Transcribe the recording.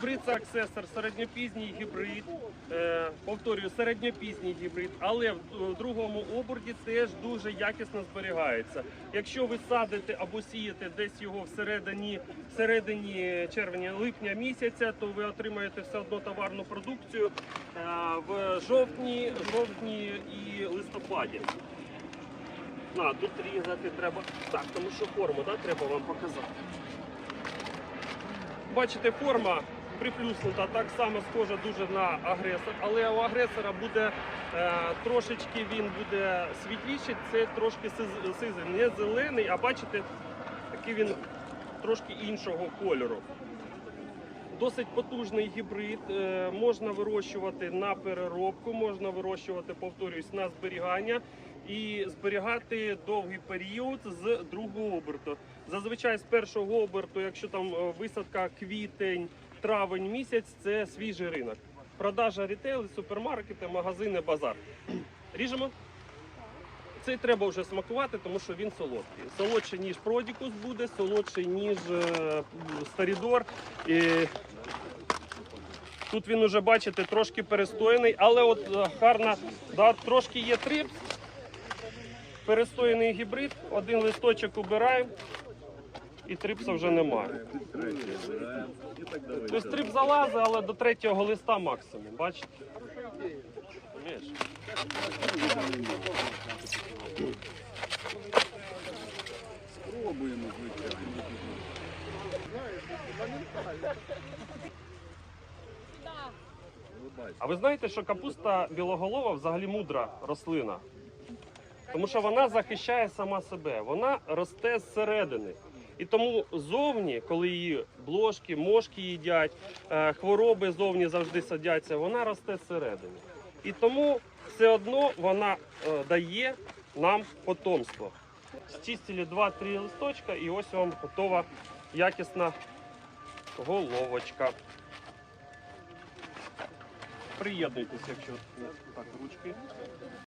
Гібрид Саксесор, середньопізній гібрид, е, повторюю, середньопізній гібрид, але в в другому оборті теж дуже якісно зберігається. Якщо ви садите або сієте десь його всередині, всередині червня-липня місяця, то ви отримаєте все одно товарну продукцію е, в жовтні, жовтні і листопаді. На, тут різати треба. Так, тому що форму да, треба вам показати. Бачите, форма приплюснута, так само схожа дуже на агресор, але у агресора буде е, трошечки він буде світліший, це трошки сизий, не зелений, а бачите, такий він трошки іншого кольору. Досить потужний гібрид. е, Можна вирощувати на переробку, можна вирощувати, повторюсь, на зберігання і зберігати довгий період з другого оберту. Зазвичай з першого оберту, якщо там е, висадка квітень, травень місяць, це свіжий ринок. Продажа рітейли, супермаркети, магазини, базар. Ріжемо. Цей треба вже смакувати, тому що він солодкий. Солодший, ніж Продікус буде, солодший, ніж е, Старідор. І тут він уже, бачите, трошки перестояний, але от е, гарна, да, трошки є трипс, перестояний гібрид, один листочок убираємо, і трипса вже немає. Тобто трип залазить, але до третього листа максимум, бачите? Розумієш? Спробуємо. А ви знаєте, що капуста білоголова взагалі мудра рослина? Тому що вона захищає сама себе, вона росте зсередини. І тому зовні, коли її блошки, мошки їдять, е, хвороби зовні завжди садяться, вона росте зсередини. І тому все одно вона е, дає нам потомство. Зчистили 2-3 листочка, і ось вам готова якісна головочка. Приєднуйтесь, якщо так, ручки.